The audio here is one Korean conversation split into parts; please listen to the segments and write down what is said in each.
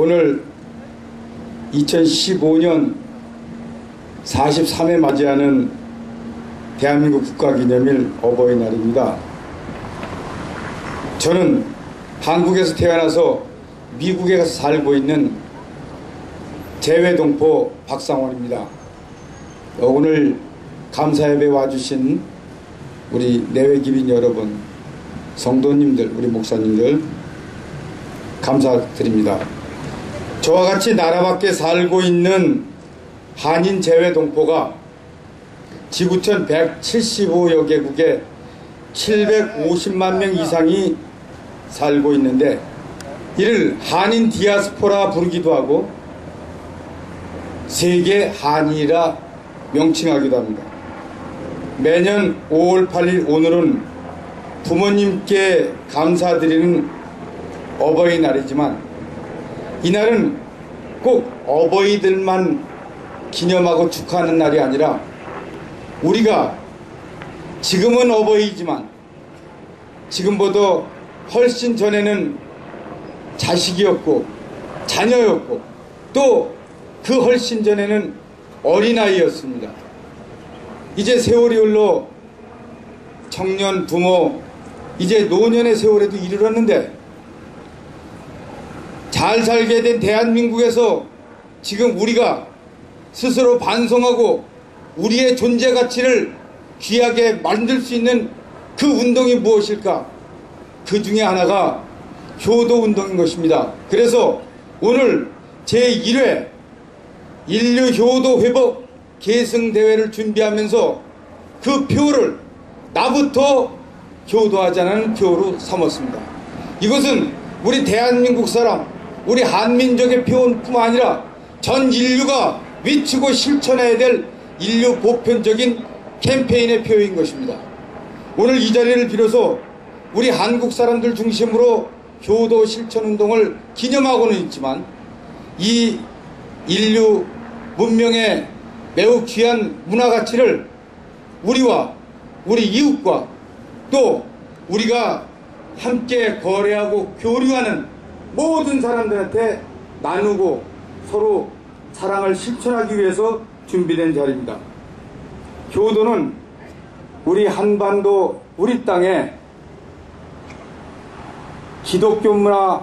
오늘 2015년 43회 맞이하는 대한민국 국가기념일 어버이날입니다. 저는 한국에서 태어나서 미국에 가서 살고 있는 재외동포 박상원입니다. 오늘 감사예배 와주신 우리 내외기빈 여러분, 성도님들, 우리 목사님들 감사드립니다. 저와 같이 나라 밖에 살고 있는 한인 재외 동포가 지구촌 175여 개국에 750만 명 이상이 살고 있는데 이를 한인 디아스포라 부르기도 하고 세계 한인이라 명칭하기도 합니다. 매년 5월 8일 오늘은 부모님께 감사드리는 어버이날이지만 이날은 꼭 어버이들만 기념하고 축하하는 날이 아니라 우리가 지금은 어버이지만 지금보다 훨씬 전에는 자식이었고 자녀였고 또 그 훨씬 전에는 어린아이였습니다. 이제 세월이 흘러 청년, 부모, 이제 노년의 세월에도 이르렀는데 잘 살게 된 대한민국에서 지금 우리가 스스로 반성하고 우리의 존재 가치를 귀하게 만들 수 있는 그 운동이 무엇일까? 그 중에 하나가 효도 운동인 것입니다. 그래서 오늘 제1회 인류 효도 회복 계승 대회를 준비하면서 그 표를 나부터 효도하자는 표로 삼았습니다. 이것은 우리 대한민국 사람, 우리 한민족의 표뿐만 아니라 전 인류가 위치고 실천해야 될 인류 보편적인 캠페인의 표인 것입니다. 오늘 이 자리를 빌어서 우리 한국 사람들 중심으로 효도 실천 운동을 기념하고는 있지만 이 인류 문명의 매우 귀한 문화 가치를 우리와 우리 이웃과 또 우리가 함께 거래하고 교류하는 모든 사람들한테 나누고 서로 사랑을 실천하기 위해서 준비된 자리입니다. 교도는 우리 한반도 우리 땅에 기독교 문화,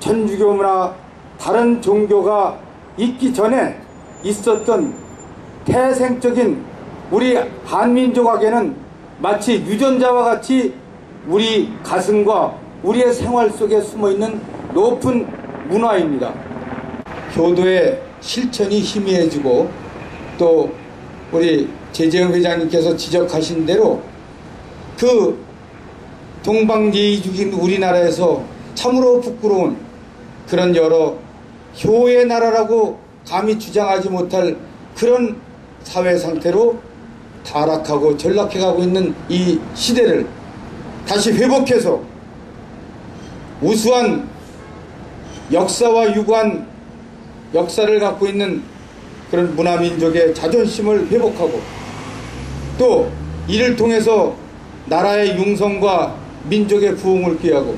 천주교 문화, 다른 종교가 있기 전에 있었던 태생적인 우리 한민족에게는 마치 유전자와 같이 우리 가슴과 우리의 생활 속에 숨어 있는 높은 문화입니다. 교도의 실천이 희미해지고 또 우리 재재영 회장님께서 지적하신 대로 그 동방예의주긴 우리나라에서 참으로 부끄러운 그런 여러 효의 나라라고 감히 주장하지 못할 그런 사회 상태로 타락하고 전락해가고 있는 이 시대를 다시 회복해서 우수한 역사와 유구한 역사를 갖고 있는 그런 문화민족의 자존심을 회복하고 또 이를 통해서 나라의 융성과 민족의 부흥을 기하고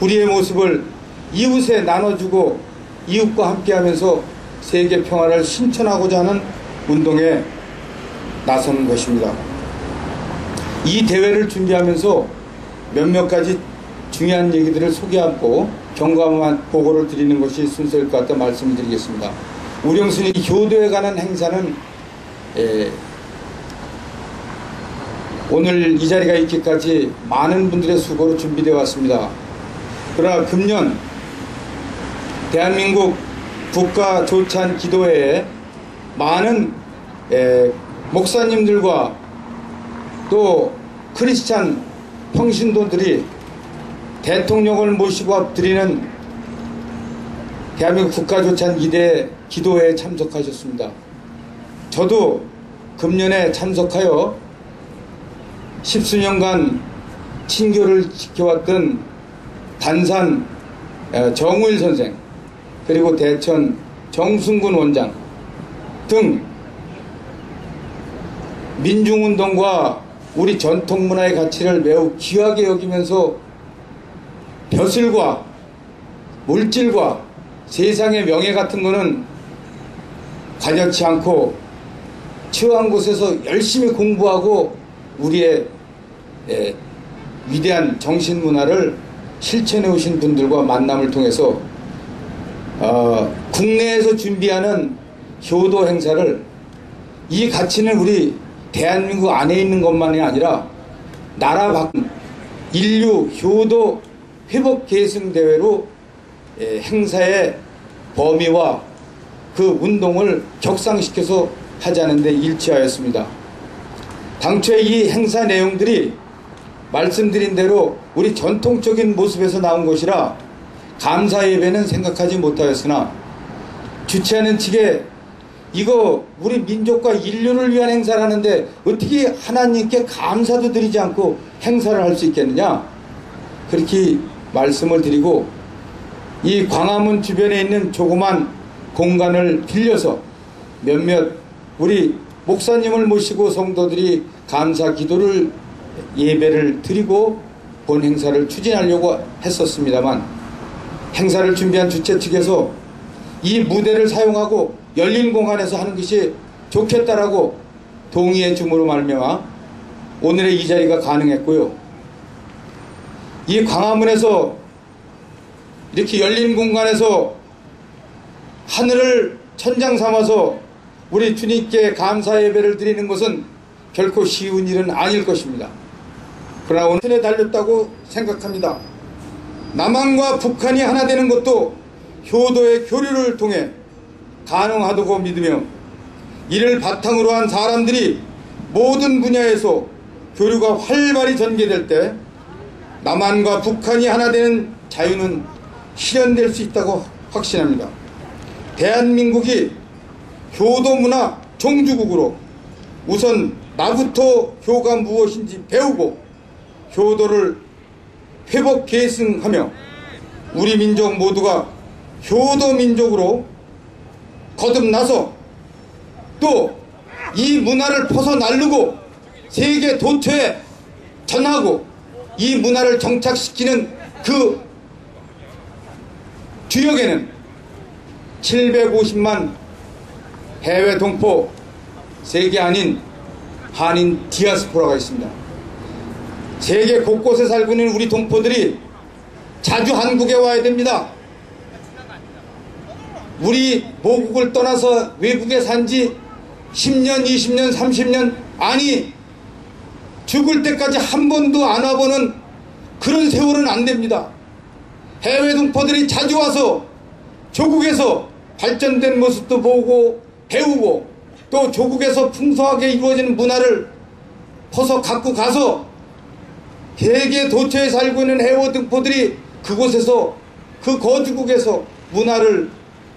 우리의 모습을 이웃에 나눠주고 이웃과 함께하면서 세계 평화를 신천하고자 하는 운동에 나서는 것입니다. 이 대회를 준비하면서 몇몇 가지 중요한 얘기들을 소개하고 경감한 보고를 드리는 것이 순서일 것 같아 말씀을 드리겠습니다. 우령순이 교도에 관한 행사는 에, 오늘 이 자리가 있기까지 많은 분들의 수고로 준비되어 왔습니다. 그러나 금년 대한민국 국가 조찬 기도회에 많은 에, 목사님들과 또 크리스찬 평신도들이 대통령을 모시고 드리는 대한민국 국가조찬 기대 기도회에 참석하셨습니다. 저도 금년에 참석하여 십수년간 친교를 지켜왔던 단산 정우일 선생 그리고 대천 정순근 원장 등 민중운동과 우리 전통문화의 가치를 매우 귀하게 여기면서 벼슬과 물질과 세상의 명예 같은 거는 관여치 않고 처한 곳에서 열심히 공부하고 우리의 예, 위대한 정신 문화를 실천해 오신 분들과 만남을 통해서 어, 국내에서 준비하는 효도 행사를 이 가치는 우리 대한민국 안에 있는 것만이 아니라 나라 밖 인류 효도 회복 계승 대회로 예, 행사의 범위와 그 운동을 격상시켜서 하자는 데 일치하였습니다. 당초에 이 행사 내용들이 말씀드린 대로 우리 전통적인 모습에서 나온 것이라 감사 예배는 생각하지 못하였으나 주최하는 측에 이거 우리 민족과 인류를 위한 행사라는데 어떻게 하나님께 감사도 드리지 않고 행사를 할 수 있겠느냐 그렇게 말씀을 드리고 이 광화문 주변에 있는 조그만 공간을 빌려서 몇몇 우리 목사님을 모시고 성도들이 감사 기도를 예배를 드리고 본 행사를 추진하려고 했었습니다만 행사를 준비한 주최 측에서 이 무대를 사용하고 열린 공간에서 하는 것이 좋겠다라고 동의해 줌으로 말미암아 오늘의 이 자리가 가능했고요. 이 광화문에서 이렇게 열린 공간에서 하늘을 천장 삼아서 우리 주님께 감사 예배를 드리는 것은 결코 쉬운 일은 아닐 것입니다. 그러나 오늘에 달렸다고 생각합니다. 남한과 북한이 하나 되는 것도 효도의 교류를 통해 가능하다고 믿으며 이를 바탕으로 한 사람들이 모든 분야에서 교류가 활발히 전개될 때 남한과 북한이 하나 되는 자유는 실현될 수 있다고 확신합니다. 대한민국이 효도 문화 종주국으로 우선 나부터 효가 무엇인지 배우고 효도를 회복 계승하며 우리 민족 모두가 효도 민족으로 거듭나서 또 이 문화를 벗어나르고 세계 도처에 전하고 이 문화를 정착시키는 그 주역에는 750만 해외 동포 세계 아닌 한인 디아스포라가 있습니다. 세계 곳곳에 살고 있는 우리 동포들이 자주 한국에 와야 됩니다. 우리 모국을 떠나서 외국에 산지 10년, 20년, 30년, 아니, 죽을 때까지 한 번도 안 와보는 그런 세월은 안 됩니다. 해외 동포들이 자주 와서 조국에서 발전된 모습도 보고 배우고 또 조국에서 풍성하게 이루어지는 문화를 퍼서 갖고 가서 세계 도처에 살고 있는 해외 등포들이 그곳에서 그 거주국에서 문화를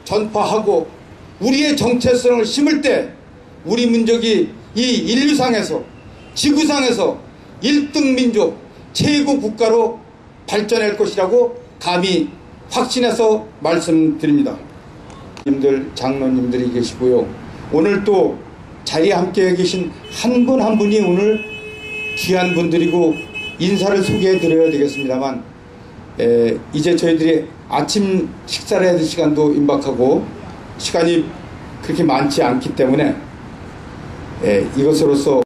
전파하고 우리의 정체성을 심을 때 우리 민족이 이 인류상에서 지구상에서 1등 민족 최고 국가로 발전할 것이라고 감히 확신해서 말씀드립니다. 님들 장로님들이 계시고요. 오늘 또 자리에 함께 계신 한분한 분이 오늘 귀한 분들이고 인사를 소개해 드려야 되겠습니다만 에, 이제 저희들이 아침 식사를 해야 될 시간도 임박하고 시간이 그렇게 많지 않기 때문에 에, 이것으로서